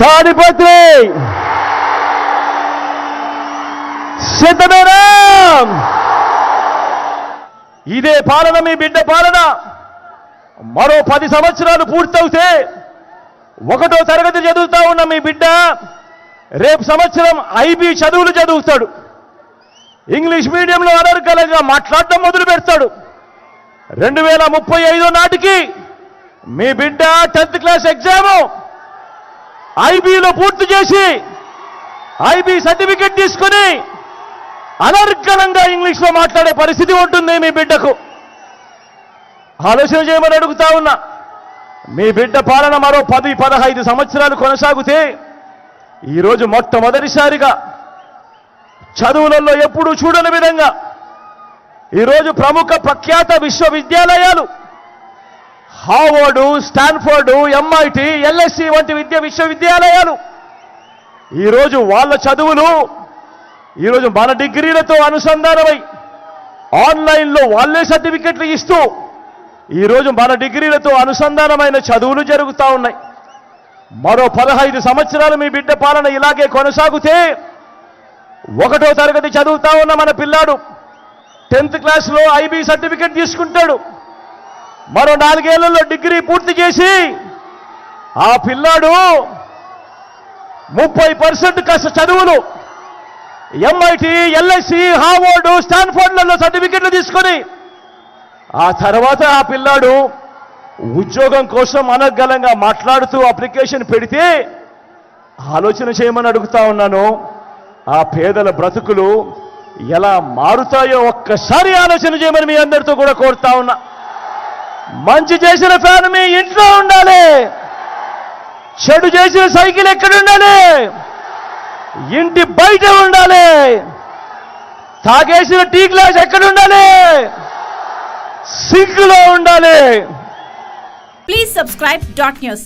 తాడిపత్రి సిద్ధమేనా ఇదే పాలన మీ బిడ్డ పాలన. మరో పది సంవత్సరాలు పూర్తవుతే ఒకటో తరగతి చదువుతా ఉన్న మీ బిడ్డ రేపు సంవత్సరం ఐబీ చదువులు చదువుతాడు. ఇంగ్లీష్ మీడియంలో అనర్గలంగా మాట్లాడటం మొదలు పెడతాడు. రెండు వేల ముప్పై ఐదో నాటికి మీ బిడ్డ టెన్త్ క్లాస్ ఎగ్జాము ఐబీలో పూర్తి చేసి ఐబీ సర్టిఫికెట్ తీసుకుని అనర్గళంగా ఇంగ్లీష్లో మాట్లాడే పరిస్థితి ఉంటుంది మీ బిడ్డకు. ఆలోచన చేయమని అడుగుతా ఉన్నా. మీ బిడ్డ పాలన మరో పది పదహైదు సంవత్సరాలు కొనసాగితే ఈరోజు మొట్టమొదటిసారిగా చదువులలో ఎప్పుడూ చూడని విధంగా ఈరోజు ప్రముఖ ప్రఖ్యాత విశ్వవిద్యాలయాలు హార్వర్డు స్టాన్ఫోర్డు ఎంఐటి ఎల్ఎస్సి వంటి విద్య విశ్వవిద్యాలయాలు. ఈరోజు వాళ్ళ చదువులు ఈరోజు మన డిగ్రీలతో అనుసంధానమై ఆన్లైన్లో వాళ్ళే సర్టిఫికెట్లు ఇస్తూ ఈరోజు మన డిగ్రీలతో అనుసంధానమైన చదువులు జరుగుతూ ఉన్నాయి. మరో పదహైదు సంవత్సరాలు మీ బిడ్డ పాలన ఇలాగే కొనసాగితే ఒకటో తరగతి చదువుతా ఉన్న మన పిల్లాడు టెన్త్ క్లాస్లో ఐబీ సర్టిఫికెట్ తీసుకుంటాడు. మరో నాలుగేళ్ళలో డిగ్రీ పూర్తి చేసి ఆ పిల్లాడు ముప్పై పర్సెంట్ కష్ట చదువులు ఎంఐటి ఎల్ఐసి హార్వర్డ్ స్టాన్ఫోర్డ్లలో సర్టిఫికెట్లు తీసుకొని ఆ తర్వాత ఆ పిల్లాడు ఉద్యోగం కోసం అనర్గళంగా మాట్లాడుతూ అప్లికేషన్ పెడితే ఆలోచన చేయమని అడుగుతా ఉన్నాను. ఆ పేదల బ్రతుకులు ఎలా మారుతాయో ఒక్కసారి ఆలోచన చేయమని మీ అందరితో కూడా కోరుతా ఉన్నా. మంచి చేసిన ఫ్యాన్ మీ ఇంట్లో ఉండాలి. చెడు చేసిన సైకిల్ ఎక్కడ ఉండాలి? ఇంటి బయట ఉండాలి. తాగేసిన టీ గ్లాస్ ఎక్కడ ఉండాలి? సింక్లో ఉండాలి. Please subscribe dot news